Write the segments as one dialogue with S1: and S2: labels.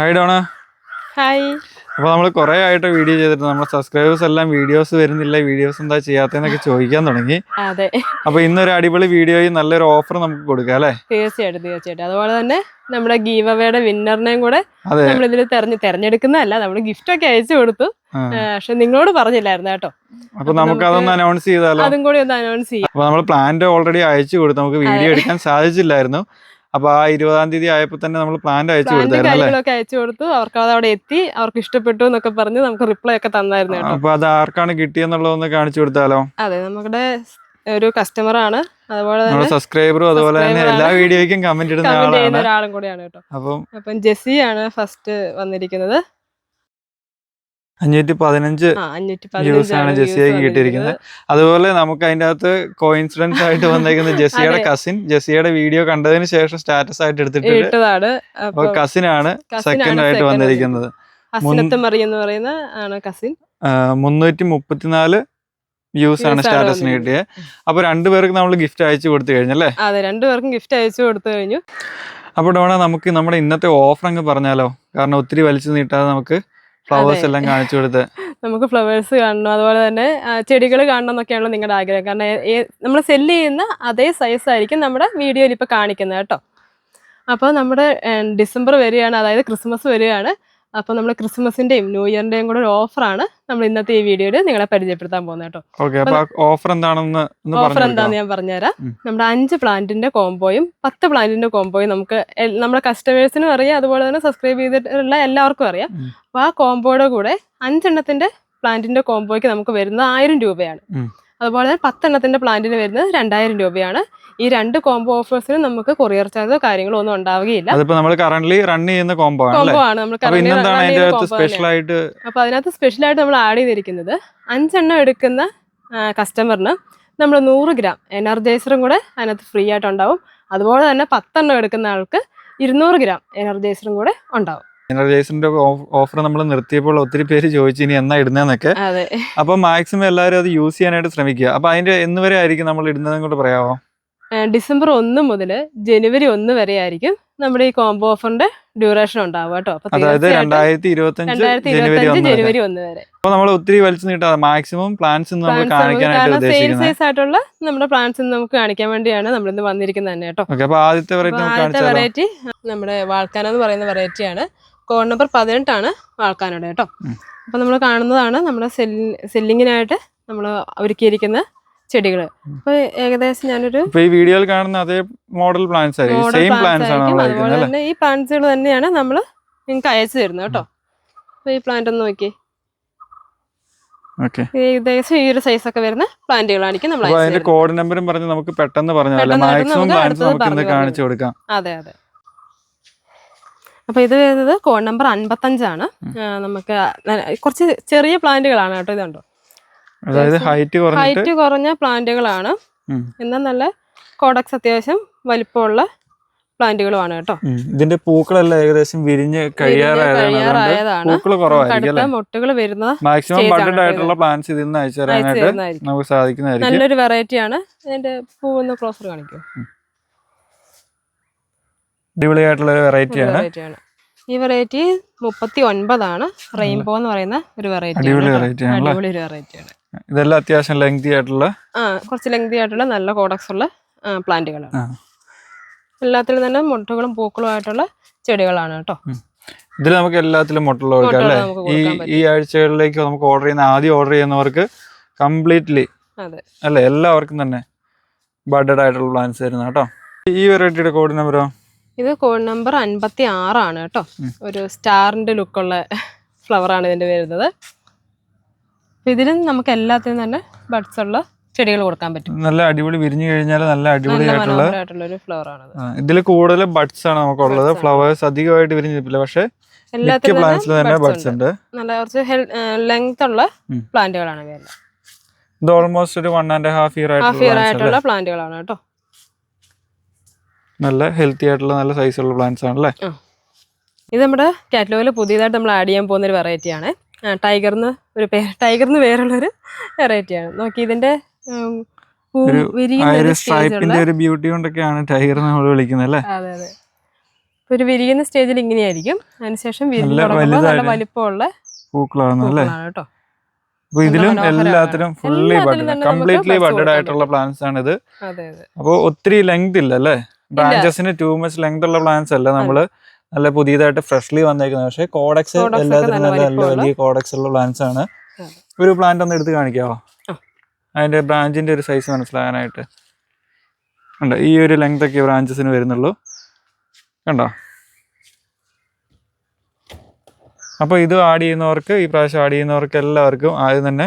S1: Hi Donna.
S2: Hi
S1: അപ്പൊ നമ്മൾ കുറെ ആയിട്ട് വീഡിയോ ചെയ്തിട്ട് നമ്മുടെ സബ്സ്ക്രൈബേഴ്സ് എല്ലാം വീഡിയോസ് വരുന്നില്ല വീഡിയോസ് എന്താ ചെയ്യാത്തതെന്നൊക്കെ ചോദിക്കാൻ തുടങ്ങി.
S2: അതെ.
S1: അപ്പൊ ഇന്നൊരു അടിപൊളി വീഡിയോയിൽ നല്ലൊരു ഓഫർ നമുക്ക് കൊടുക്കാം അല്ലേ?
S2: തീർച്ചയായിട്ടും തീർച്ചയായിട്ടും. അതുപോലെ തന്നെ നമ്മുടെ ഗീവ് അവയുടെ വിന്നറിനെയും കൂടെ നമ്മൾ ഇതിൽ തെരഞ്ഞ് തെരഞ്ഞെടുക്കുന്നതല്ല നമ്മൾ ഗിഫ്റ്റ് ഒക്കെ അയച്ചു കൊടുത്തു. പക്ഷെ നിങ്ങളോട് പറഞ്ഞില്ലായിരുന്നു കേട്ടോ.
S1: അപ്പൊ നമുക്ക് അതൊന്ന് അനൗൺസ് ചെയ്താലോ?
S2: അതും കൂടി ഒന്ന് അനൗൺസ് ചെയ്യാം.
S1: അപ്പൊ നമ്മൾ പ്ലാന്റ് ഓൾറെഡി അയച്ചു കൊടുത്തു നമുക്ക് വീഡിയോ എടുക്കാൻ സാധിച്ചില്ലായിരുന്നു. അപ്പൊ ആ ഇരുപതാം തീയതി ആയപ്പോ തന്നെ നമ്മൾ പ്ലാന്റ് അയച്ചു കൊടുത്തായിരുന്നു
S2: അയച്ചു കൊടുത്തു. അവർക്ക് അത് അവിടെ എത്തി. അവർക്ക് ഇഷ്ടപ്പെട്ടു എന്നൊക്കെ പറഞ്ഞ് നമുക്ക് റിപ്ലൈ ഒക്കെ തന്നായിരുന്നു
S1: അപ്പൊ അത് ആർക്കാണ് കിട്ടിയെന്നുള്ളതൊന്ന് കാണിച്ചു കൊടുത്താലോ?
S2: അതെ നമ്മുടെ ഒരു കസ്റ്റമർ ആണ്. അതുപോലെ
S1: സബ്സ്ക്രൈബറും അതുപോലെ തന്നെ എല്ലാ വീഡിയോയ്ക്കും കമന്റ് ഇടുന്ന ആളാണ്.
S2: ഒരാളും കൂടിയാണ് കേട്ടോ.
S1: അപ്പം
S2: അപ്പം ജെസ്സി ആണ് ഫസ്റ്റ് വന്നിരിക്കുന്നത്.
S1: അഞ്ഞൂറ്റി പതിനഞ്ച് വ്യൂസ് ആണ് ജെസ്സിയേക്ക് കിട്ടിയിരിക്കുന്നത്. അതുപോലെ നമുക്ക് അതിന്റെ അകത്ത് കോയിൻസിഡൻസ് ആയിട്ട് വന്നേക്കുന്ന ജെസ്സിയുടെ കസിൻ ജെസ്സിയുടെ വീഡിയോ കണ്ടതിന് ശേഷം സ്റ്റാറ്റസ് ആയിട്ട്
S2: എടുത്തിട്ടുണ്ട്
S1: അപ്പൊ ആണ് സെക്കൻഡ് ആയിട്ട് വന്നിരിക്കുന്നത്. മുന്നൂറ്റി മുപ്പത്തിനാല് വ്യൂസ് ആണ് സ്റ്റാറ്റസിന് കിട്ടിയത്. അപ്പൊ രണ്ടുപേർക്ക് നമ്മൾ ഗിഫ്റ്റ് അയച്ചു കൊടുത്തു കഴിഞ്ഞല്ലേ
S2: അതെ രണ്ടുപേർക്കും ഗിഫ്റ്റ് അയച്ചു കൊടുത്തു കഴിഞ്ഞു.
S1: അപ്പൊ ഡോണ നമുക്ക് നമ്മുടെ ഇന്നത്തെ ഓഫർ അങ്ങ് പറഞ്ഞാലോ? കാരണം ഒത്തിരി വലിച്ചു നീട്ടാതെ നമുക്ക് ഫ്ലവേഴ്സ് എല്ലാം കാണിച്ചു കൊടുത്ത്.
S2: നമുക്ക് ഫ്ലവേഴ്സ് കാണണം. അതുപോലെ തന്നെ ചെടികൾ കാണണം എന്നൊക്കെയാണല്ലോ നിങ്ങളുടെ ആഗ്രഹം. കാരണം നമ്മൾ സെല്ല് ചെയ്യുന്ന അതേ സൈസ് ആയിരിക്കും നമ്മുടെ വീഡിയോയിൽ ഇപ്പോൾ കാണിക്കുന്നത് കേട്ടോ. അപ്പോൾ നമ്മുടെ ഡിസംബർ വരികയാണ്. അതായത് ക്രിസ്മസ് വരികയാണ്. അപ്പോൾ നമ്മൾ ക്രിസ്മസിന്റെയും ന്യൂ ഇയറിന്റെയും കൂടെ ഒരു ഓഫറാണ് നമ്മൾ ഇന്നത്തെ ഈ വീഡിയോയിൽ നിങ്ങളെ പരിചയപ്പെടുത്താൻ പോകുന്നത് കേട്ടോ.
S1: ഓഫർ എന്താണെന്ന്
S2: ഓഫർ എന്താന്ന് ഞാൻ പറഞ്ഞുതരാം. നമ്മുടെ അഞ്ച് പ്ലാന്റിന്റെ കോംബോയും പത്ത് പ്ലാന്റിന്റെ കോംബോയും നമുക്ക് നമ്മുടെ കസ്റ്റമേഴ്സിനും അറിയാം അതുപോലെ തന്നെ സബ്സ്ക്രൈബ് ചെയ്തിട്ടുള്ള എല്ലാവർക്കും അറിയാം.
S1: അപ്പോൾ
S2: അപ്പൊ ആ കോംബോയുടെ കൂടെ അഞ്ചെണ്ണത്തിന്റെ പ്ലാന്റിന്റെ കോംബോയ്ക്ക് നമുക്ക് വരുന്നത് ആയിരം രൂപയാണ്. അതുപോലെ തന്നെ പത്തെണ്ണത്തിന്റെ പ്ലാന്റിന് വരുന്നത് രണ്ടായിരം രൂപയാണ്. ഈ രണ്ട് കോംബോ ഓഫേഴ്സിന് നമുക്ക് കൊറിയർ ചാർജോ കാര്യങ്ങളോ ഒന്നും ഉണ്ടാവുകയില്ല.
S1: അതിപ്പോ നമ്മൾ കറന്റ് റൺ ചെയ്യുന്ന കോംബോ ആണ്. അല്ലേ
S2: കോംബോ ആണ് നമ്മൾ സ്പെഷ്യൽ
S1: ആയിട്ട്
S2: combo
S1: സ്പെഷ്യൽ ആയിട്ട്
S2: അതിനകത്ത് നമ്മൾ ആഡ് ചെയ്തിരിക്കുന്നത് അഞ്ചെണ്ണം എടുക്കുന്ന കസ്റ്റമറിന് നമ്മൾ നൂറ് ഗ്രാം എനർജൈസറും കൂടെ അതിനകത്ത് ഫ്രീ ആയിട്ടുണ്ടാവും അതുപോലെ തന്നെ പത്തെണ്ണം എടുക്കുന്ന ആൾക്ക് ഇരുന്നൂറ് ഗ്രാം എനർജൈസറും കൂടെ ഉണ്ടാവും.
S1: എനർജൈസിന്റെ ഓഫർ നമ്മൾ നിർത്തിയപ്പോൾ ഒത്തിരി പേര് ചോദിച്ചു ഇനി എന്നാ ഇടുന്നതെന്നൊക്കെ അപ്പൊ മാക്സിമം എല്ലാവരും അത് യൂസ് ചെയ്യാനായിട്ട് ശ്രമിക്കുക. അപ്പൊ അതിന്റെ എന്ന് വരെ ആയിരിക്കും നമ്മൾ ഇടുന്നതും കൂടെ പറയാമോ
S2: ഡിസംബർ ഒന്ന് മുതൽ ജനുവരി ഒന്ന് വരെ ആയിരിക്കും നമ്മുടെ ഈ കോംബോ ഓഫറിന്റെ ഡ്യൂറേഷൻ ഉണ്ടാവുക കേട്ടോ.
S1: അതായത് രണ്ടായിരത്തി ഇരുപത്തി ജനുവരി ഒന്ന് വരെ. അപ്പൊ നമ്മൾ ഒത്തിരി വലിച്ചു നീട്ടാ. മാക്സിമം പ്ലാൻസ്
S2: സെയിം സൈസ് ആയിട്ടുള്ള നമ്മുടെ പ്ലാന്റ്സ് നമുക്ക് കാണിക്കാൻ വേണ്ടിയാണ് നമ്മൾ ഇന്ന് വന്നിരിക്കുന്നത് തന്നെ കേട്ടോ.
S1: ആദ്യത്തെ വെറൈറ്റി
S2: നമ്മുടെ വാൾക്കാന എന്ന് പറയുന്ന വെറൈറ്റിയാണ് കോഡ് നമ്പർ പതിനെട്ടാണ് വാൾക്കാനയുടെ കേട്ടോ. അപ്പം നമ്മൾ കാണുന്നതാണ് നമ്മുടെ സെല്ലിങ്ങിനായിട്ട് നമ്മൾ ഒരുക്കിയിരിക്കുന്ന ചെടികൾ അപ്പൊ ഏകദേശം ഞാനൊരു
S1: ഈ വീഡിയോയിൽ കാണുന്ന അതേ മോഡൽ
S2: പ്ലാന്റ്സ്
S1: സെയിം
S2: പ്ലാന്റ്സ്
S1: ആണ്
S2: അതുപോലെ തന്നെ ഈ പ്ലാന്റ്സുകൾ തന്നെയാണ് നമ്മൾ നിങ്ങൾക്ക് അയച്ചു തരുന്നത് കേട്ടോ. അപ്പൊ ഈ പ്ലാന്റ് ഒന്ന് നോക്കി. ഏകദേശം ഈ ഒരു സൈസ് ഒക്കെ വരുന്ന പ്ലാന്റുകളായിരിക്കും നമ്മൾ
S1: അതിന്റെ കോഡ് നമ്പറും പറഞ്ഞ് നമുക്ക് പെട്ടെന്ന്
S2: പെട്ടെന്ന്
S1: മാക്സിമം
S2: പ്ലാന്റ്സ്
S1: നമുക്ക് കാണിച്ചു കൊടുക്കാം.
S2: അതെ അതെ. അപ്പൊ ഇത് വരുന്നത് കോഡ് നമ്പർ അൻപത്തഞ്ചാണ്. അഞ്ചാണ് നമുക്ക് കുറച്ച് ചെറിയ പ്ലാന്റുകളാണ് കേട്ടോ ഇതുണ്ടോ?
S1: അതായത് ഹൈറ്റ്
S2: ഹൈറ്റ് കുറഞ്ഞ പ്ലാന്റുകളാണ്. എന്നാൽ നല്ല കോഡക്സ് അത്യാവശ്യം വലിപ്പമുള്ള പ്ലാന്റുകളുമാണ് കേട്ടോ.
S1: ഇതിന്റെ പൂക്കളെല്ലാം ഏകദേശം വിരിഞ്ഞ് കഴിയാറായതാണ്
S2: മുട്ടുകൾ വരുന്ന
S1: മാക്സിമം
S2: stage ആണ്
S1: ബഡഡ്
S2: കേട്ടോ
S1: ആയിട്ടുള്ള പ്ലാന്റ്സ് ഇതിൽ നിന്ന് അയച്ചു
S2: അയച്ചു
S1: തരാനായിട്ട് നമുക്ക് സാധിക്കുന്നതായിരിക്കും.
S2: നല്ലൊരു വെറൈറ്റി ആണ്. ഇതിന്റെ പൂവൊന്ന് ക്ലോസർ കാണിക്കും.
S1: അടിപൊളിയായിട്ടുള്ള ഒരു വെറൈറ്റി ആണ്.
S2: ഈ വെറൈറ്റി മുപ്പത്തി ഒൻപതാണ് റെയിൻബോ എന്ന് പറയുന്ന ഒരു വെറൈറ്റി
S1: അടിപൊളി വെറൈറ്റിയാണ്
S2: അടിപൊളി ഒരു
S1: ഇതെല്ലാം അത്യാവശ്യം ലെങ്തി ആയിട്ടുള്ള?
S2: ആ കുറച്ച് ലെങ്തി ആയിട്ടുള്ള നല്ല കോഡക്സ് ഉള്ള പ്ലാന്റുകളാണ് എല്ലാത്തിലും തന്നെ മുട്ടകളും പൂക്കളും ആയിട്ടുള്ള ചെടികളാണ് കേട്ടോ.
S1: ഇതിൽ നമുക്ക് എല്ലാത്തിലും മുട്ടുള്ള കൊടുക്കാം അല്ലേ? ഈ ഈ ആഴ്ചകളിലേക്ക് നമുക്ക് ഓർഡർ ചെയ്യുന്ന ആദ്യം ഓർഡർ ചെയ്യുന്നവർക്ക് കംപ്ലീറ്റ്ലി
S2: അല്ലെ
S1: അല്ലേ? എല്ലാവർക്കും തന്നെ ബഡഡ് ആയിട്ടുള്ള പ്ലാൻസ് തരുന്ന കേട്ടോ. ഈ വെറൈറ്റിയുടെ കോഡ് നമ്പറോ
S2: ഇത് കോഡ് നമ്പർ അൻപത്തി ആറാണ് കേട്ടോ ഒരു സ്റ്റാറിന്റെ ലുക്കുള്ള ഫ്ലവർ ആണ് ഇതിന്റെ വരുന്നത്. ഇതിലും നമുക്ക് എല്ലാത്തിനും തന്നെ ബഡ്സ് ഉള്ള ചെടികൾ കൊടുക്കാൻ പറ്റും.
S1: നല്ല അടിപൊളി വിരിഞ്ഞു കഴിഞ്ഞാൽ നല്ല
S2: അടിപൊളി
S1: അടിപൊളിയായിട്ടുള്ള
S2: ഒരു ഫ്ലവർ ആണത്
S1: ഇതിൽ കൂടുതൽ ബഡ്സ് ആണ് നമുക്കുള്ളത്. ഫ്ലവേഴ്സ് അധികമായിട്ട് വിരിഞ്ഞിട്ടില്ല. പക്ഷേ മിക്ക തന്നെ ബഡ്സ് ഉണ്ട്.
S2: നല്ല കുറച്ച് ലെങ്ത് ഉള്ള പ്ലാന്റുകളാണ്
S1: ഇത് ഓൾമോസ്റ്റ് ഒരു വൺ ആൻഡ് ഹാഫ് ഇയർ ആയിട്ടുള്ള
S2: പ്ലാന്റുകളാണ് കേട്ടോ.
S1: നല്ല ഹെൽത്തി ആയിട്ടുള്ള നല്ല സൈസ് ഉള്ള പ്ലാന്റ്സ് ആണല്ലേ?
S2: ഇത് നമ്മുടെ കാറ്റലോഗിൽ പുതിയതായിട്ട് നമ്മൾ ആഡ് ചെയ്യാൻ പോകുന്ന ഒരു വെറൈറ്റി ആണ്. ടൈഗറിന് ഒരു പേര് വേറുള്ള ഒരു വെറൈറ്റി ആണ്. നോക്കി ഇതിന്റെ
S1: ഒരു ബ്യൂട്ടി കൊണ്ടൊക്കെയാണ് ടൈഗർ നമ്മൾ വിളിക്കുന്നത് അല്ലേ?
S2: അതെ അതെ. ഒരു വിരിയുന്ന സ്റ്റേജിൽ ഇങ്ങനെയായിരിക്കും. അതിനുശേഷം
S1: നല്ല
S2: വലിപ്പമുള്ള
S1: പൂക്കളാണ് അല്ലേ?
S2: കേട്ടോ.
S1: അപ്പൊ ഇതിലും. എല്ലാത്തിനും ഫുള്ളി
S2: എല്ലാത്തിലും
S1: ബഡ് കംപ്ലീറ്റ്ലി ബഡഡ് ആയിട്ടുള്ള പ്ലാന്റ്സ് ആണ് ഇത് അപ്പോൾ ഒത്തിരി ലെങ്ത് ഇല്ല അല്ലേ? ബ്രാഞ്ചസിന് ടൂ മച്ച് ലെങ്ത് ഉള്ള പ്ലാന്റ്സ് അല്ല. നമ്മൾ നല്ല പുതിയതായിട്ട് ഫ്രഷ്ലി വന്നേക്കുന്നത് പക്ഷേ കോഡക്സ് എല്ലാത്തിനും
S2: നല്ല
S1: നല്ല വലിയ കോഡക്സ് ഉള്ള പ്ലാന്റ്സ് ആണ്. ഒരു പ്ലാന്റ് ഒന്ന് എടുത്ത് കാണിക്കാവോ? അതിന്റെ ബ്രാഞ്ചിന്റെ ഒരു സൈസ് മനസ്സിലാകാനായിട്ട്. ഉണ്ട് ഈ ഒരു ലെങ്ത് ഒക്കെ ബ്രാഞ്ചസിന് വരുന്നുള്ളൂ. കണ്ടോ? അപ്പൊ ഇത് ആഡ് ചെയ്യുന്നവർക്ക് ഈ പ്രാവശ്യം ആഡ് ചെയ്യുന്നവർക്ക് എല്ലാവർക്കും ആദ്യം തന്നെ.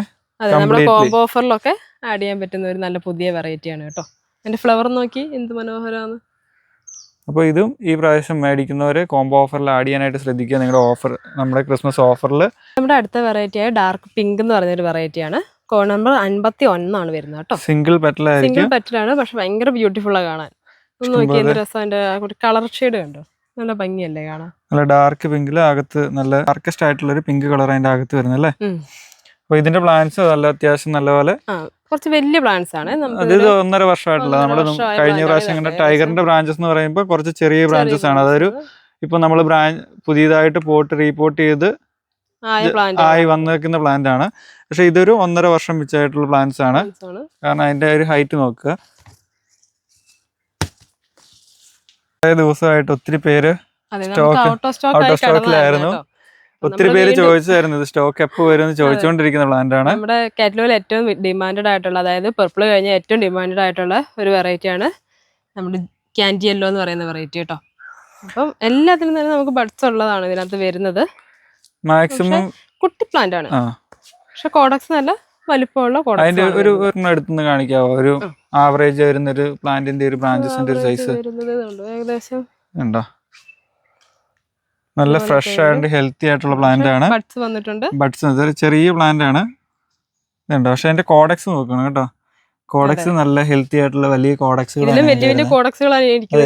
S2: കോംബോ ഓഫറിലൊക്കെ ആഡ് ചെയ്യാൻ പറ്റുന്ന ഒരു നല്ല പുതിയ വെറൈറ്റി ആണ് കേട്ടോ. എന്റെ ഫ്ലവർ നോക്കി. എന്ത് മനോഹരമാണ്
S1: അപ്പോൾ ഇതും ഈ പ്രാവശ്യം മേടിക്കുന്നവർ കോംബോ ഓഫറിൽ ആഡ് ചെയ്യാനായിട്ട് ശ്രദ്ധിക്കുക. നിങ്ങളുടെ ഓഫർ നമ്മുടെ ക്രിസ്മസ് ഓഫറിൽ
S2: നമ്മുടെ അടുത്ത വെറൈറ്റി ആയ ഡാർക്ക് പിങ്ക് എന്ന് പറയുന്ന ഒരു വെറൈറ്റി ആണ്. കോഡ് നമ്പർ അൻപത്തി ഒന്നാണ് വരുന്നത് കേട്ടോ.
S1: സിംഗിൾ പെറ്റലായിരിക്കും
S2: സിംഗിൾ പെറ്റലാണ് പക്ഷെ ഭയങ്കര ബ്യൂട്ടിഫുൾ ആണ് കാണാൻ. ഒന്ന് നോക്കി എന്ത് രസം അതിന്റെ കളർ ഷെയ്ഡ് കണ്ടോ? നല്ല ഭംഗിയല്ലേ കാണാൻ.
S1: നല്ല ഡാർക്ക് പിങ്കിൽ അകത്ത് നല്ല ഡാർക്കസ്റ്റ് ആയിട്ടുള്ള ഒരു പിങ്ക് കളർ അതിന്റെ അകത്ത്
S2: ഉം.
S1: അപ്പൊ ഇതിന്റെ പ്ലാന്റ്സ് നല്ല അത്യാവശ്യം നല്ലപോലെ
S2: കുറച്ച് വലിയ പ്ലാന്റ്സ് ആണ്.
S1: ഇത് ഒന്നര വർഷമായിട്ടുള്ള നമ്മൾ കഴിഞ്ഞ പ്രാവശ്യം കണ്ട ടൈഗറിന്റെ ബ്രാഞ്ചസ് എന്ന് പറയുമ്പോൾ കുറച്ച് ചെറിയ ബ്രാഞ്ചസ് ആണ്. അതൊരു ഇപ്പൊ നമ്മൾ ബ്രാഞ്ച് പുതിയതായിട്ട് പോട്ട് റീപോർട്ട് ചെയ്ത്
S2: ആയ
S1: വന്നിരിക്കുന്ന പ്ലാന്റ് ആണ്. പക്ഷെ ഇതൊരു ഒന്നര വർഷം വെച്ചായിട്ടുള്ള പ്ലാന്റ്സ് ആണ്. കാരണം അതിന്റെ ഒരു ഹൈറ്റ് നോക്കുക. കുറേ ദിവസമായിട്ട് ഒത്തിരി പേര്
S2: സ്റ്റോക്ക് ഔട്ട് ഓഫ് സ്റ്റോക്ക്
S1: ഒത്തിരി പേര് ചോദിച്ചായിരുന്നു ഇത് സ്റ്റോക്ക് എപ്പോൾ വരും എന്ന് ചോദിച്ചുകൊണ്ടിരിക്കുന്ന പ്ലാന്റ് ആണ്
S2: നമ്മുടെ കാറ്റലോഗിൽ ഏറ്റവും ഡിമാൻഡഡ് ആയിട്ടുള്ള അതായത് പർപ്പിൾ കഴിഞ്ഞ ഏറ്റവും ഡിമാൻഡഡ് ആയിട്ടുള്ള ഒരു വെറൈറ്റി ആണ് നമ്മുടെ ക്യാൻഡി യെല്ലോ എന്ന് പറയുന്ന വെറൈറ്റി കേട്ടോ അപ്പം എല്ലാത്തിനും തന്നെ നമുക്ക് ബഡ്സ് ഉള്ളതാണ് ഇതിനകത്ത് വരുന്നത്.
S1: മാക്സിമം
S2: കുട്ടി പ്ലാന്റ് ആണ്. പക്ഷെ കോഡക്സ് നല്ല വലിപ്പമുള്ള
S1: അതിന്റെ
S2: കോഡക്സ്
S1: ഒരു കാണിക്കാവോ? ഒരു ആവറേജ് വരുന്ന ഒരു പ്ലാന്റിന്റെ ഒരു ബ്രാഞ്ചസിന്റെ ഒരു സൈസ്.
S2: ഏകദേശം
S1: ഉണ്ടോ? നല്ല ഫ്രഷ് ആയിട്ട് ഹെൽത്തി ആയിട്ടുള്ള പ്ലാന്റ് ആണ്.
S2: ബഡ്സ് വന്നിട്ടുണ്ട്.
S1: ബഡ്സ് ഇതൊരു ചെറിയ പ്ലാന്റ് ആണ്. ഇതുണ്ട്. പക്ഷെ അതിന്റെ കോഡക്സ് നോക്കണം കേട്ടോ. കോഡക്സ് നല്ല ഹെൽത്തി ആയിട്ടുള്ള വലിയ
S2: വലിയ വലിയ കോഡക്സുകളാണ്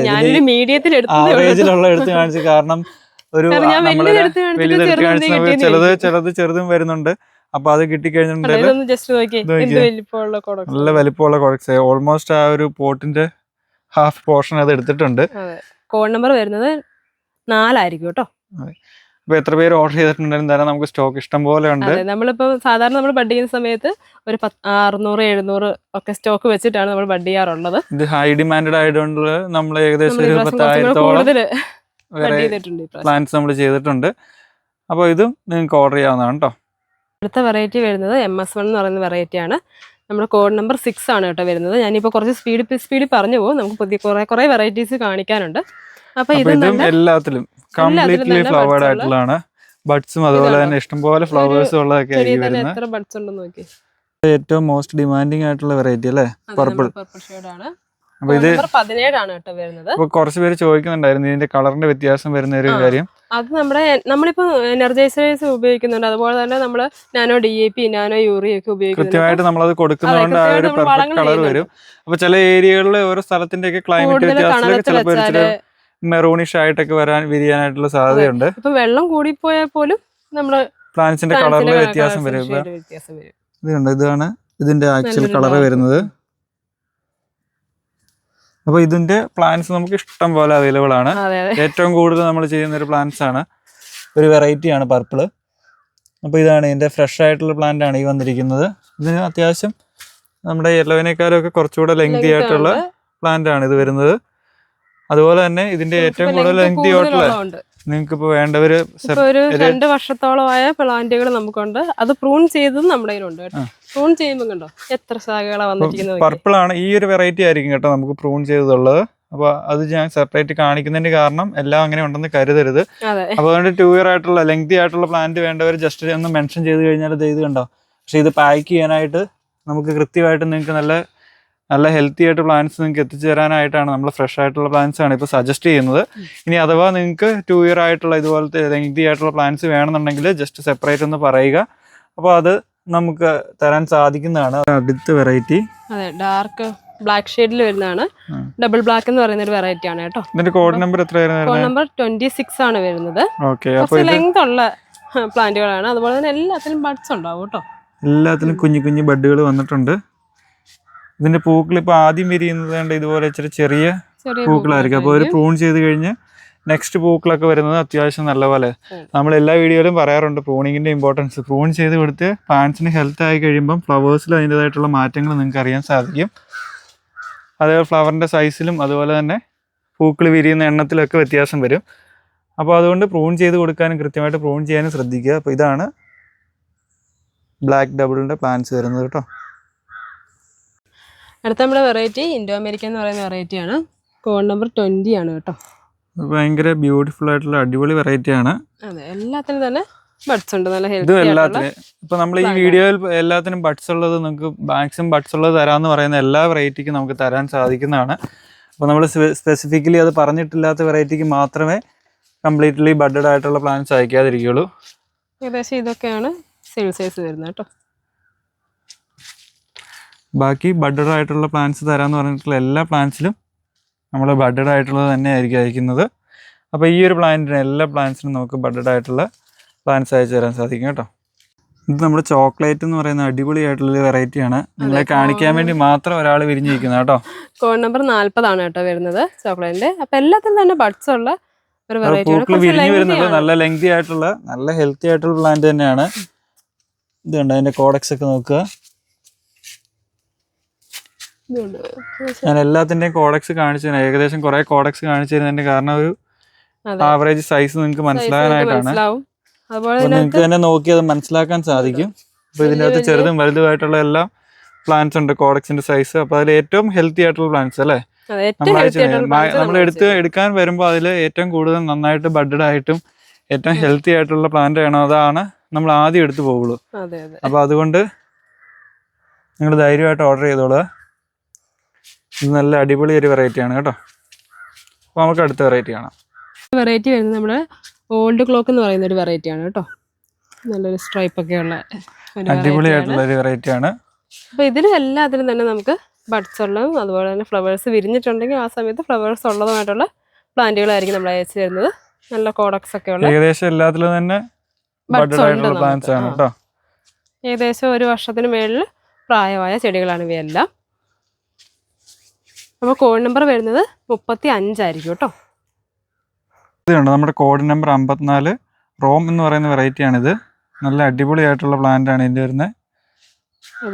S2: ഞാനൊരു മീഡിയത്തിൽ.
S1: ആവറേജിലുള്ള എടുത്ത് കാണിച്ചു കാരണം ഒരു
S2: നമ്മൾ
S1: ചിലത് ചിലത് ചെറുതും വരുന്നുണ്ട്. അപ്പൊ അത് കിട്ടിക്കഴിഞ്ഞിട്ടുണ്ടെങ്കിൽ നല്ല വലിപ്പമുള്ള കോഡക്സ് ഓൾമോസ്റ്റ് ആ ഒരു പോട്ടിന്റെ ഹാഫ് പോർഷൻ അത് എടുത്തിട്ടുണ്ട്.
S2: കോഡ് നമ്പർ വരുന്നത് നാലായിരിക്കും കേട്ടോ.
S1: അപ്പൊ എത്ര പേര് ഓർഡർ ചെയ്തിട്ടുണ്ടെങ്കിലും തന്നെ നമുക്ക് സ്റ്റോക്ക് ഇഷ്ടം പോലെ ഉണ്ട്.
S2: അതെ സാധാരണ നമ്മൾ ബഡ് ചെയ്യുന്ന സമയത്ത് ഒരു പത്ത് അറുന്നൂറ് എഴുന്നൂറ് ഒക്കെ സ്റ്റോക്ക് വെച്ചിട്ടാണ് നമ്മൾ ബഡ് ചെയ്യാറുള്ളത്.
S1: ഇത് ഹൈ ഡിമാൻഡ് ആയതുകൊണ്ട് നമ്മൾ ഏകദേശം ഒരു പത്തായിരത്തോളം. പ്ലാൻസ് നമ്മൾ ചെയ്തിട്ടുണ്ട് അപ്പോൾ ഇതും നിങ്ങൾക്ക് ഓർഡർ ചെയ്യാവുന്നതാണ് കേട്ടോ
S2: അടുത്ത വെറൈറ്റി വരുന്നത് എം എസ് വൺ എന്ന് പറയുന്ന വെറൈറ്റി ആണ്. നമ്മുടെ കോഡ് നമ്പർ സിക്സ് ആണ് കേട്ടോ വരുന്നത്. ഞാനിപ്പോൾ കുറച്ച് സ്പീഡ് സ്പീഡിൽ പറഞ്ഞു പോകും. നമുക്ക് പുതിയ കുറെ കുറെ വെറൈറ്റീസ് കാണിക്കാനുണ്ട്. അപ്പൊ
S1: അപ്പൊ
S2: ഇത്
S1: ഇതും എല്ലാത്തിലും കംപ്ലീറ്റ്ലി ഫ്ലവേർഡ് ആയിട്ടുള്ളതാണ്. ബഡ്സും അതുപോലെ? തന്നെ ഇഷ്ടംപോലെ ഫ്ലവേഴ്സ് ഉള്ളതൊക്കെ ആയിരിക്കും വരുന്നത്. ഏറ്റവും മോസ്റ്റ് ഡിമാൻഡിങ് ആയിട്ടുള്ള വെറൈറ്റി അല്ലേ? പർപ്പിൾ അപ്പൊ ഇത്
S2: പതിനേഴാണ് കേട്ടോ വരുന്നത്.
S1: ഇപ്പൊ കുറച്ച് പേര് ചോദിക്കുന്നുണ്ടായിരുന്നു ഇതിന്റെ കളറിന്റെ വ്യത്യാസം വരുന്ന ഒരു കാര്യം.
S2: അത് നമ്മുടെ നമ്മളിപ്പോ എനർജൈസേഴ്സ് ഉപയോഗിക്കുന്നുണ്ട്. അതുപോലെ തന്നെ നമ്മൾ nano D A P nano urea ഒക്കെ ഉപയോഗിക്കുന്നു
S1: കൃത്യമായിട്ട് നമ്മളത് കൊടുക്കുന്നതുകൊണ്ട് ആ ഒരു
S2: നമ്മൾ
S1: പെർഫെക്റ്റ് കളർ വരും. അപ്പൊ ചില ഏരിയകളിലെ ഓരോ സ്ഥലത്തിന്റെ ഒക്കെ ക്ലൈമറ്റ്
S2: വ്യത്യാസം
S1: വ്യത്യാസത്തിലൊക്കെ ചിലപ്പോൾ മെറൂണിഷ് ആയിട്ടൊക്കെ വരാൻ വിരിയാനായിട്ടുള്ള സാധ്യതയുണ്ട്.
S2: ഇപ്പൊ വെള്ളം കൂടിപ്പോയാൽ പോലും നമ്മൾ
S1: പ്ലാന്റ്സിന്റെ കളറിൽ വ്യത്യാസം വരും. ഇതുണ്ട്. ഇതാണ് ഇതിന്റെ ആക്ച്വൽ
S2: കളറ്
S1: കളർ വരുന്നത്. അപ്പൊ ഇതിന്റെ പ്ലാന്റ്സ് നമുക്ക് ഇഷ്ടം പോലെ അവൈലബിൾ ആണ്. ഏറ്റവും കൂടുതൽ നമ്മൾ ചെയ്യുന്ന ഒരു പ്ലാന്റ്സ് ആണ്. ഒരു വെറൈറ്റി ആണ് പർപ്പിൾ അപ്പോൾ ഇതാണ് ഇതിന്റെ ഫ്രഷ് ആയിട്ടുള്ള പ്ലാന്റ് ആണ് ഈ വന്നിരിക്കുന്നത്. ഇതിന് അത്യാവശ്യം നമ്മുടെ യെല്ലോവിനേക്കാളും ഒക്കെ കുറച്ചുകൂടെ ലെങ്തി ആയിട്ടുള്ള. പ്ലാന്റ് ആണ് ഇത് വരുന്നത്. അതുപോലെ തന്നെ ഇതിന്റെ ഏറ്റവും കൂടുതൽ ലെങ്തി ആയിട്ടുള്ള നിങ്ങൾക്ക് ഇപ്പൊ വേണ്ടവര്
S2: ഒരു രണ്ട് വർഷത്തോളമായ പ്ലാന്റുകൾ നമുക്കുണ്ട്. അത് പ്രൂൺ ചെയ്തതും നമ്മുടെ കയ്യിലുണ്ട് പ്രൂൺ ചെയ്യുമ്പോൾ കണ്ടോ? എത്ര ശാഖകളാ വന്നിരിക്കുന്നത്
S1: പർപ്പിൾ ആണ്. ഈ ഒരു വെറൈറ്റി ആയിരിക്കും കേട്ടോ നമുക്ക് പ്രൂൺ ചെയ്തതുള്ളത്. അപ്പൊ അത് ഞാൻ സെപ്പറേറ്റ് കാണിക്കുന്നതിന്റെ കാരണം എല്ലാം അങ്ങനെ ഉണ്ടെന്ന് കരുതരുത്. അപ്പൊ അതുകൊണ്ട് ടൂ ഇയർ ആയിട്ടുള്ള ലെങ്തി ആയിട്ടുള്ള പ്ലാന്റ് വേണ്ടവർ ജസ്റ്റ് ഒന്ന് മെൻഷൻ ചെയ്ത് കഴിഞ്ഞാൽ ഇത് കണ്ടോ? പക്ഷെ ഇത് പാക്ക് ചെയ്യാനായിട്ട് നമുക്ക് കൃത്യമായിട്ട് നിങ്ങൾക്ക് നല്ല നല്ല ഹെൽത്തി ആയിട്ട് പ്ലാൻസ് നിങ്ങൾക്ക് എത്തിച്ചു തരാനായിട്ടാണ് നമ്മൾ ഫ്രഷ് ആയിട്ടുള്ള പ്ലാൻസ് ആണ് ഇപ്പോൾ സജസ്റ്റ് ചെയ്യുന്നത്. ഇനി അഥവാ നിങ്ങൾക്ക് ടു ഇയർ ആയിട്ടുള്ള ഇതുപോലത്തെ ലെങ്തി ആയിട്ടുള്ള പ്ലാൻസ് വേണമെന്നുണ്ടെങ്കിൽ ജസ്റ്റ് സെപ്പറേറ്റ് ഒന്ന് പറയുക. അപ്പോൾ അത് നമുക്ക് തരാൻ സാധിക്കുന്നതാണ്. അടുത്ത വെറൈറ്റി
S2: അതെ ഡാർക്ക് ബ്ലാക്ക് ഷെയ്ഡിൽ വരുന്നതാണ്. ഡബിൾ ബ്ലാക്ക് എന്ന് പറയുന്ന ഒരു വെറൈറ്റി ആണ് കേട്ടോ.
S1: ഇതിന്റെ കോഡ് നമ്പർ വരുന്നത്?
S2: നമ്പർ ട്വന്റി സിക്സ് ആണ് വരുന്നത്. ലെങ്ത് ഉള്ള പ്ലാന്റുകളാണ് അതുപോലെ തന്നെ എല്ലാത്തിലും ബഡ്സ് ഉണ്ടാവും കേട്ടോ.
S1: എല്ലാത്തിലും കുഞ്ഞു കുഞ്ഞു ബഡ്ഡുകൾ വന്നിട്ടുണ്ട്. ഇതിന്റെ പൂക്കൾ ഇപ്പൊ ആദ്യം വിരിയുന്നത് കൊണ്ട് ഇതുപോലെ ഇച്ചിരി ചെറിയ പൂക്കളായിരിക്കും. അപ്പോൾ ഒരു പ്രൂൺ ചെയ്ത് കഴിഞ്ഞ് നെക്സ്റ്റ് പൂക്കളൊക്കെ വരുന്നത് അത്യാവശ്യം നല്ല
S2: പോലെ
S1: നമ്മൾ എല്ലാ വീഡിയോയിലും പറയാറുണ്ട് പ്രൂണിങ്ങിന്റെ ഇമ്പോർട്ടൻസ് പ്രൂൺ ചെയ്ത് കൊടുത്ത് പ്ലാന്റ്സിന് ഹെൽത്ത് ആയി കഴിയുമ്പോൾ ഫ്ലവേഴ്സിൽ അതിന്റെതായിട്ടുള്ള മാറ്റങ്ങൾ നിങ്ങൾക്ക് അറിയാൻ സാധിക്കും. അതേപോലെ ഫ്ലവറിന്റെ സൈസിലും അതുപോലെ തന്നെ പൂക്കൾ വിരിയുന്ന എണ്ണത്തിലൊക്കെ വ്യത്യാസം വരും. അപ്പോൾ അതുകൊണ്ട് പ്രൂൺ ചെയ്ത് കൊടുക്കാനും കൃത്യമായിട്ട് പ്രൂൺ ചെയ്യാനും ശ്രദ്ധിക്കുക. അപ്പോൾ ഇതാണ് ബ്ലാക്ക് ഡബിളിന്റെ പ്ലാന്റ്സ് വരുന്നത് കേട്ടോ.
S2: അടുത്ത നമ്മുടെ വെറൈറ്റി ഇൻഡോ അമേരിക്കൻ എന്ന് പറയുന്ന വെറൈറ്റിയാണ് കോൺ നമ്പർ ട്വന്റി ആണ് കേട്ടോ.
S1: ഭയങ്കര ബ്യൂട്ടിഫുൾ ആയിട്ടുള്ള അടിപൊളി വെറൈറ്റി ആണ്.
S2: അതെ എല്ലാത്തിനും തന്നെ ബഡ്സ് ഉണ്ട് നല്ല ഹെൽത്തി
S1: എല്ലാത്തിനും. ഇപ്പൊ നമ്മൾ ഈ. വീഡിയോയിൽ എല്ലാത്തിനും ബഡ്സ് ഉള്ളത് നിങ്ങൾക്ക് മാക്സിമം ബഡ്സ് ഉള്ളത് തരാന്ന് പറയുന്ന എല്ലാ വെറൈറ്റിക്കും നമുക്ക് തരാൻ സാധിക്കുന്നതാണ്. അപ്പോൾ നമ്മൾ സ്പെസിഫിക്കലി അത് പറഞ്ഞിട്ടില്ലാത്ത വെറൈറ്റിക്ക് മാത്രമേ കംപ്ലീറ്റ്ലി ബഡ്ഡഡ് ആയിട്ടുള്ള പ്ലാന്റ്സ് അയക്കാതിരിക്കുള്ളൂ
S2: ഏകദേശം ഇതൊക്കെയാണ് സെയിൽ സൈസ് വരുന്നത് കേട്ടോ.
S1: ബാക്കി ബഡഡ് ആയിട്ടുള്ള പ്ലാന്റ്സ് തരാമെന്ന് പറഞ്ഞിട്ടുള്ള എല്ലാ പ്ലാന്റ്സിലും നമ്മൾ ബഡഡ് ആയിട്ടുള്ളത് തന്നെ ആയിരിക്കും അയക്കുന്നത്. അപ്പോൾ ഈ ഒരു പ്ലാന്റിന് എല്ലാ പ്ലാന്റ്സിനും നമുക്ക് ബഡഡ് ആയിട്ടുള്ള പ്ലാന്റ്സ് അയച്ചു തരാൻ സാധിക്കും കേട്ടോ. ഇത് നമ്മുടെ ചോക്ലേറ്റ് എന്ന് പറയുന്ന അടിപൊളിയായിട്ടുള്ള വെറൈറ്റിയാണ് നിങ്ങളെ കാണിക്കാൻ വേണ്ടി മാത്രം ഒരാൾ വിരിഞ്ഞിരിക്കുന്നത് കേട്ടോ.
S2: കോഡ് നമ്പർ നാല്പതാണ് കേട്ടോ വരുന്നത് ചോക്ലേറ്റിന്റെ അപ്പൊ എല്ലാത്തിനും തന്നെ ബഡ്സ് ഉള്ള ഒരു
S1: അത്
S2: വെറൈറ്റി
S1: പൂക്കൾ വിരിഞ്ഞു വരുന്നുണ്ട് നല്ല ലെങ്തി ആയിട്ടുള്ള നല്ല ഹെൽത്തി ആയിട്ടുള്ള പ്ലാന്റ് തന്നെയാണ്. ഇത് കണ്ടോ അതിന്റെ കോഡക്സ് ഒക്കെ നോക്കുക. ഞാൻ എല്ലാത്തിന്റെയും കോഡക്സ് കാണിച്ചു തരാം ഏകദേശം കുറെ കോഡക്സ് കാണിച്ചു തരുന്നതിന്റെ കാരണം ഒരു ആവറേജ് സൈസ് നിങ്ങൾക്ക് മനസ്സിലാകാനായിട്ടാണ്. നിങ്ങൾക്ക് തന്നെ നോക്കി അത് മനസ്സിലാക്കാൻ സാധിക്കും. അപ്പൊ ഇതിന്റെ അകത്ത് ചെറുതും വലുതുമായിട്ടുള്ള എല്ലാ പ്ലാന്റ്സ് ഉണ്ട് കോഡക്സിന്റെ സൈസ് അപ്പൊ അതിൽ ഏറ്റവും ഹെൽത്തി ആയിട്ടുള്ള പ്ലാന്റ്സ് അല്ലേ? നമ്മൾ എടുത്ത് എടുക്കാൻ വരുമ്പോൾ അതിൽ ഏറ്റവും കൂടുതൽ നന്നായിട്ട് ബഡഡ് ആയിട്ടും ഏറ്റവും ഹെൽത്തി ആയിട്ടുള്ള പ്ലാന്റ് ആണോ അതാണ് നമ്മൾ ആദ്യം എടുത്തു പോകുള്ളൂ അപ്പൊ അതുകൊണ്ട് നിങ്ങൾ ധൈര്യമായിട്ട് ഓർഡർ ചെയ്തോളുക. ഇത് നല്ല അടിപൊളി ഒരു വെറൈറ്റി ആണ് കേട്ടോ. അപ്പോൾ നമുക്ക് അടുത്ത വെറൈറ്റി കാണാം.
S2: വെറൈറ്റി വരുന്നത് നമ്മുടെ ഓൾഡ് ക്ലോക്ക് എന്ന് പറയുന്ന ഒരു വെറൈറ്റി ആണ് കേട്ടോ. നല്ലൊരു സ്ട്രൈപ്പ് ഒക്കെ ഉള്ള
S1: അടിപൊളിയായിട്ടുള്ള ഒരു വെറൈറ്റി ആണ്.
S2: അപ്പൊ ഇതിന് എല്ലാത്തിലും തന്നെ നമുക്ക് ബഡ്സ് ഉള്ളതും അതുപോലെ തന്നെ ഫ്ലവേഴ്സ് വിരിഞ്ഞിട്ടുണ്ടെങ്കിൽ ആ സമയത്ത് ഫ്ലവേഴ്സ് ഉള്ളതുമായിട്ടുള്ള പ്ലാന്റുകളായിരിക്കും നമ്മൾ അയച്ചു തരുന്നത്. നല്ല കോഡക്സ് ഒക്കെ ഉള്ള
S1: ഏകദേശം എല്ലാത്തിലും തന്നെ പ്ലാന്റ്സ് ആണ് കേട്ടോ.
S2: ഏകദേശം ഒരു വർഷത്തിന് മേളിൽ പ്രായമായ ചെടികളാണ് ഇവയെല്ലാം. അപ്പോൾ കോഡ് നമ്പർ വരുന്നത് മുപ്പത്തി അഞ്ചായിരിക്കും കേട്ടോ
S1: ഇതുണ്ട് നമ്മുടെ കോഡ് നമ്പർ അമ്പത്തിനാല്. റോം എന്ന് പറയുന്ന വെറൈറ്റി ആണിത്. നല്ല അടിപൊളി ആയിട്ടുള്ള പ്ലാന്റ് ആണ് ഇതിന്റെ വരുന്നത്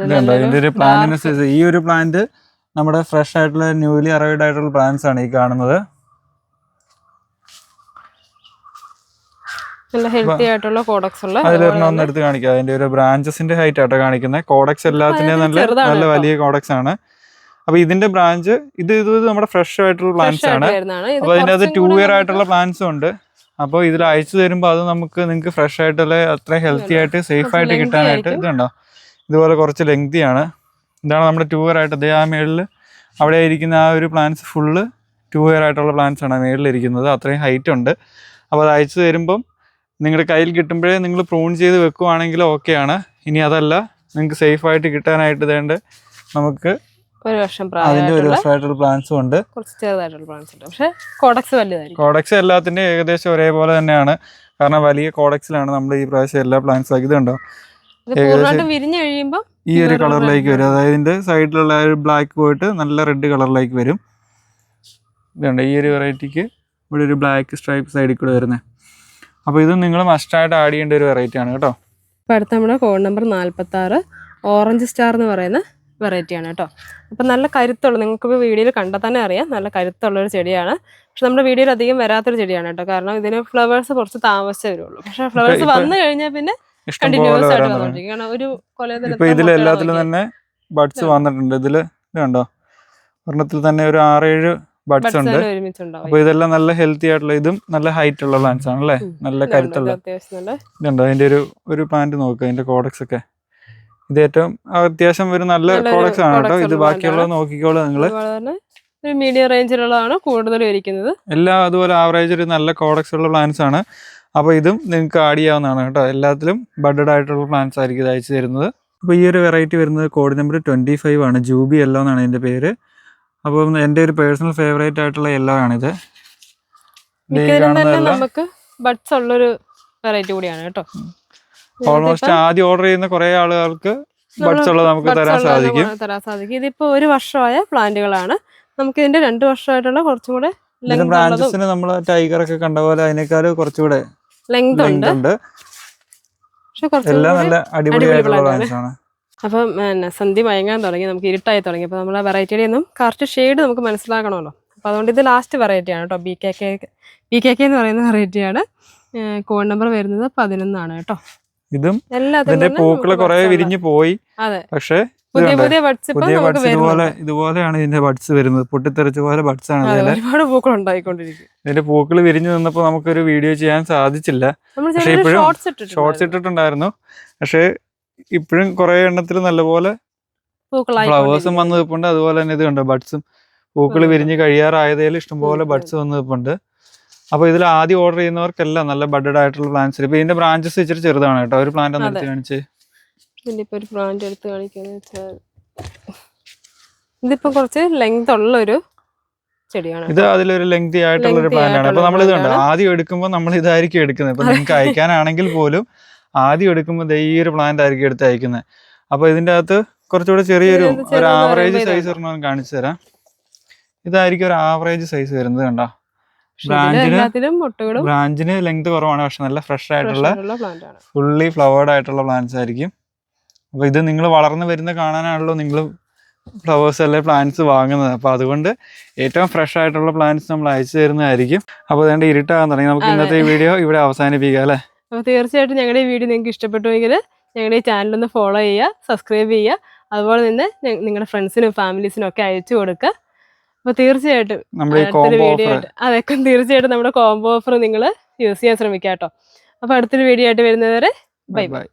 S1: ഇതുണ്ട്? ഒരു പ്ലാന്റിന് ഈ ഒരു പ്ലാന്റ് നമ്മുടെ ഫ്രഷ് ആയിട്ടുള്ള ന്യൂലി അറൈവ്ഡ് ആയിട്ടുള്ള പ്ലാന്റ്സ് ആണ് ഈ കാണുന്നത്. അതിലൊരെണ്ണം ഒന്ന് എടുത്ത് കാണിക്കാം. അതിന്റെ ഒരു ബ്രാഞ്ചസിന്റെ ഹൈറ്റ് ആട്ടോ കാണിക്കുന്നത് കോഡക്സ് എല്ലാത്തിന്റെയും നല്ല നല്ല വലിയ കോഡക്സ് ആണ്. അപ്പൊ ഇതിന്റെ ബ്രാഞ്ച് ഇത് ഇത് നമ്മുടെ ഫ്രഷ് ആയിട്ടുള്ള പ്ലാന്റ്സ് ആണ്. അപ്പൊ അതിന്റെ അത് ടൂ ഇയർ ആയിട്ടുള്ള പ്ലാന്റ്സും ഉണ്ട്. അപ്പോൾ ഇതിൽ അയച്ചു തരുമ്പോൾ അത് നമുക്ക് നിങ്ങൾക്ക് ഫ്രഷ് ആയിട്ടുള്ള അത്ര ഹെൽത്തി ആയിട്ട് സേഫ് ആയിട്ട് കിട്ടാനായിട്ട്. ഇതുണ്ടോ? ഇതുപോലെ കുറച്ച് ലെങ്തി ആണ്. ഇതാണ് നമ്മുടെ ടൂ ഇയർ ആയിട്ട്. അതേ ആ മേളിൽ അവിടെ ഇരിക്കുന്ന ആ ഒരു പ്ലാന്റ്സ് ഫുള്ള് ടൂ ഇയർ ആയിട്ടുള്ള പ്ലാന്റ്സ് ആണ് മേളിൽ ഇരിക്കുന്നത്. അത്രയും ഹൈറ്റ് ഉണ്ട്. അപ്പോൾ അത് അയച്ചു തരുമ്പം നിങ്ങളുടെ കയ്യിൽ കിട്ടുമ്പോഴേ നിങ്ങൾ പ്രൂൺ ചെയ്ത് വെക്കുവാണെങ്കിൽ ഓക്കെയാണ് ഇനി അതല്ല നിങ്ങൾക്ക് സേഫ് ആയിട്ട് കിട്ടാനായിട്ട് വേണ്ട നമുക്ക്
S2: ഒരു വർഷം
S1: അതിന്റെ ഒരു വർഷമായിട്ടുള്ള പ്ലാന്റ്സും ഉണ്ട്.
S2: കുറച്ച് ചെറുതായിട്ടുള്ള പ്ലാന്റ്സ് ഉണ്ട്. പക്ഷേ കോഡക്സ് വലുതായിരിക്കും.
S1: കോഡക്സ് എല്ലാത്തിന്റെയും ഏകദേശം ഒരേപോലെ തന്നെയാണ്. കാരണം വലിയ കോഡക്സിലാണ് നമ്മൾ ഈ പ്രാവശ്യം എല്ലാ പ്ലാന്റ്സ് ആക്കി ഇതുണ്ടോ
S2: വിരിഞ്ഞു കഴിയുമ്പോൾ
S1: ഈ ഒരു കളറിലേക്ക് വരും. അതായത് ഇതിന്റെ സൈഡിലുള്ള ഒരു ബ്ലാക്ക് പോയിട്ട് നല്ല റെഡ് കളറിലേക്ക് വരും. ഇതുണ്ട് ഈ ഒരു വെറൈറ്റിക്ക് ഇവിടെ ഒരു ബ്ലാക്ക് സ്ട്രൈപ്പ് സൈഡിൽ കൂടെ വരുന്നത് അപ്പോൾ ഇത് നിങ്ങൾ മസ്റ്റായിട്ട് ആഡ് ചെയ്യേണ്ട ഒരു വെറൈറ്റി ആണ് കേട്ടോ.
S2: അപ്പോൾ അടുത്ത നമ്മുടെ കോഡ് നമ്പർ നാൽപ്പത്തി ആറ് ഓറഞ്ച് സ്റ്റാർ എന്ന് പറയുന്ന വെറൈറ്റി ആണ് കേട്ടോ. അപ്പം നല്ല കരുത്തുള്ള നിങ്ങൾക്കിപ്പോൾ വീഡിയോയിൽ കണ്ടാൽ തന്നെ അറിയാം നല്ല കരുത്തുള്ളൊരു ചെടിയാണ്. പക്ഷെ നമ്മുടെ വീഡിയോയിൽ അധികം വരാത്തൊരു ചെടിയാണ് കേട്ടോ. കാരണം ഇതിന് ഫ്ലവേഴ്സ് കുറച്ച് താമസിച്ചേ വരുള്ളൂ. പക്ഷെ ഫ്ലവേഴ്സ് വന്നു കഴിഞ്ഞാൽ പിന്നെ കണ്ടിന്യൂസ് ആയിട്ട്
S1: വരാൻ
S2: കാരണം ഒരു
S1: കൊല എല്ലാത്തിലും തന്നെ ബഡ്സ് വന്നിട്ടുണ്ട്. ഇതിൽ ഇത് കണ്ടോ? ഒരെണ്ണത്തിൽ തന്നെ ഒരു ആറേഴ് ബഡ്സ് ഉണ്ട്. അപ്പൊ ഇതെല്ലാം നല്ല ഹെൽത്തി ആയിട്ടുള്ള ഇതും നല്ല ഹൈറ്റ് ഉള്ള പ്ലാന്റ്സ് ആണ് അല്ലേ നല്ല കരുത്തുള്ള. ഇതുണ്ടോ? അതിന്റെ ഒരു ഒരു പ്ലാന്റ് നോക്കുക അതിന്റെ കോഡക്സ് ഒക്കെ. ഇത് ഏറ്റവും അത്യാവശ്യം ഒരു നല്ല കോഡക്സ് ആണ് കേട്ടോ. ഇത് ബാക്കിയുള്ളത് നോക്കിക്കോളൂ നിങ്ങൾ
S2: ഒരു മീഡിയം റേഞ്ചിലുള്ളതാണ് കൂടുതലും ഇരിക്കുന്നത്.
S1: എല്ലാം അതുപോലെ ആവറേജ് ഒരു നല്ല കോഡക്സ് ഉള്ള പ്ലാൻസ് ആണ്. അപ്പോൾ ഇതും നിങ്ങൾക്ക് ആഡ് ചെയ്യാവുന്നതാണ് കേട്ടോ. എല്ലാത്തിലും ബഡഡ് ആയിട്ടുള്ള പ്ലാൻസ് ആയിരിക്കും ഇത് അയച്ചു തരുന്നത്. അപ്പോൾ ഈ ഒരു വെറൈറ്റി വരുന്നത് കോഡ് നമ്പർ ട്വന്റി ഫൈവ് ആണ്. ജൂബി യെല്ലോ എന്നാണ് എന്റെ പേര്. അപ്പം എന്റെ ഒരു പേഴ്സണൽ ഫേവറേറ്റ് ആയിട്ടുള്ള യെല്ലോ ആണിത്.
S2: നമുക്ക് ബഡ്സ് ഉള്ളൊരു വെറൈറ്റി കൂടിയാണ് കേട്ടോ.
S1: ഓൾമോസ്റ്റ് ആദ്യം ഓർഡർ ചെയ്യുന്ന കുറെ ആളുകൾക്ക് ബഡ്സ് ഉള്ളത് നമുക്ക് തരാൻ സാധിക്കും.
S2: തരാൻ സാധിക്കും. ഇതിപ്പോ ഒരു വർഷമായ പ്ലാന്റുകളാണ്. നമുക്ക് ഇതിന്റെ രണ്ടു വർഷമായിട്ടുള്ള കുറച്ചും കൂടെ
S1: ബ്രാഞ്ചസിന് നമ്മൾ ടൈഗർ ഒക്കെ കണ്ട പോലെ അതിനേക്കാൾ കുറച്ചുകൂടെ
S2: ലെങ്ത് ഉണ്ട്.
S1: എല്ലാം നല്ല അടിപൊളിയായിട്ടുള്ള. പ്ലാന്റ്സ് ആണ്.
S2: അപ്പം സന്ധി മയങ്ങാൻ തുടങ്ങി. നമുക്ക് ഇരുട്ടായി തുടങ്ങി. അപ്പോൾ നമ്മൾ ആ വെറൈറ്റിയുടെ ഒന്നും കറക്റ്റ് ഷെയ്ഡ് നമുക്ക് മനസ്സിലാക്കണമല്ലോ. അപ്പോൾ അതുകൊണ്ട് ഇത് ലാസ്റ്റ് വെറൈറ്റിയാണ് കേട്ടോ. B K K B K K എന്ന് പറയുന്ന വെറൈറ്റിയാണ് കോഡ് നമ്പർ വരുന്നത് പതിനൊന്നാണ് കേട്ടോ.
S1: ഇതും ഇതിന്റെ
S2: പൂക്കൾ
S1: കുറെ വിരിഞ്ഞു പോയി. പക്ഷെ
S2: പുതിയ ബഡ്സ്
S1: ഇതുപോലെ ഇതുപോലെയാണ് ഇതിന്റെ ബഡ്സ് വരുന്നത്. പൊട്ടിത്തെറിച്ച പോലെ ബഡ്സ് ആണ്
S2: ഒരുപാട് പൂക്കൾ ഉണ്ടായിക്കൊണ്ടിരിക്കും.
S1: ഇതിന്റെ പൂക്കൾ വിരിഞ്ഞു നിന്നപ്പോ നമുക്കൊരു വീഡിയോ ചെയ്യാൻ സാധിച്ചില്ല. പക്ഷെ ഇപ്പോഴും
S2: ഷോർട്സ് ഇട്ടിട്ടുണ്ട്
S1: ഇട്ടിട്ടുണ്ടായിരുന്നു. പക്ഷെ ഇപ്പോഴും കുറെ എണ്ണത്തിൽ നല്ലപോലെ ഫ്ലവേഴ്സും വന്ന് നിൽപ്പുണ്ട് അതുപോലെ തന്നെ ഇത് കണ്ടോ? ബഡ്സും പൂക്കൾ. വിരിഞ്ഞ് കഴിയാറായതിൽ ഇഷ്ടംപോലെ ബഡ്സ് വന്ന് നിൽപ്പുണ്ട് അപ്പൊ ഇതിൽ ആദ്യം ഓർഡർ ചെയ്യുന്നവർക്കെല്ലാം നല്ല ബഡഡ് ആയിട്ടുള്ള പ്ലാന്റ്സ് ഇപ്പൊ ഇതിന്റെ ബ്രാഞ്ചസ് ഇച്ചിരി ചെറുതാണ് കേട്ടോ. ഒരു പ്ലാന്റ് ഒന്ന്. എടുത്ത് കാണിച്ച്.
S2: ഒരു പ്ലാന്റ് എടുത്ത് കാണിക്കാന്ന് വെച്ചാൽ ഇതിപ്പോ കുറച്ച് ലെങ്ത് ഉള്ള ഒരു ചെടിയാണ്
S1: ഇത് അതിലൊരു ലെങ്തി ആയിട്ടുള്ള ഒരു പ്ലാന്റ് ആണ്. അപ്പൊ നമ്മൾ ഇത് കണ്ടോ? ആദ്യം എടുക്കുമ്പോൾ നമ്മൾ ഇതായിരിക്കും എടുക്കുന്നത്. ഇപ്പൊ നിങ്ങൾക്ക് അയക്കാനാണെങ്കിൽ പോലും ആദ്യം എടുക്കുമ്പോൾ ദേ ഈ ഒരു പ്ലാന്റ് ആയിരിക്കും എടുത്ത് അയക്കുന്നത് അപ്പൊ ഇതിന്റെ അകത്ത് കുറച്ചുകൂടെ ചെറിയൊരു ഒരു ആവറേജ് സൈസ്. ഒരെണ്ണം കാണിച്ചു തരാം. ഇതായിരിക്കും ഒരു ആവറേജ് സൈസ് വരുന്നത് കണ്ടോ?
S2: എല്ലാത്തിലും മുട്ടുകളും
S1: ബ്രാഞ്ചിന് ലെങ്ത് കുറവാണ് പക്ഷെ നല്ല ഫ്രഷ് ആയിട്ടുള്ള ഫുള്ളി ഫ്ലവേർഡ് ആയിട്ടുള്ള പ്ലാന്റ്സ് ആയിരിക്കും. അപ്പൊ ഇത് നിങ്ങൾ വളർന്നു വരുന്ന കാണാനാണല്ലോ നിങ്ങൾ ഫ്ലവേഴ്സ് അല്ലെ പ്ലാന്റ്സ് വാങ്ങുന്നത്. അപ്പൊ അതുകൊണ്ട് ഏറ്റവും ഫ്രഷ് ആയിട്ടുള്ള പ്ലാന്റ്സ് നമ്മൾ അയച്ചു തരുന്നതായിരിക്കും. അപ്പൊ അതുകൊണ്ട് ഇരുട്ടാകാൻ തുടങ്ങി. നമുക്ക് ഇന്നത്തെ ഈ വീഡിയോ ഇവിടെ അവസാനിപ്പിക്കാം അല്ലെ?
S2: അപ്പോൾ തീർച്ചയായിട്ടും ഞങ്ങളുടെ ഈ വീഡിയോ നിങ്ങൾക്ക് ഇഷ്ടപ്പെട്ടുവെങ്കിൽ ഞങ്ങളുടെ ഈ ചാനൽ ഒന്ന് ഫോളോ ചെയ്യുക സബ്സ്ക്രൈബ് ചെയ്യുക. അതുപോലെ തന്നെ നിങ്ങളുടെ ഫ്രണ്ട്സിനും ഫാമിലീസിനും ഒക്കെ അയച്ചു കൊടുക്കുക. അപ്പോൾ തീർച്ചയായിട്ടും അടുത്തൊരു വീഡിയോ ആയിട്ട് അതൊക്കെ തീർച്ചയായിട്ടും നമ്മുടെ കോംബോ ഓഫർ നിങ്ങൾ യൂസ് ചെയ്യാൻ ശ്രമിക്കാം കേട്ടോ അപ്പൊ അടുത്തൊരു വീഡിയോ ആയിട്ട് വരുന്നവരെ ബൈ
S1: ബൈ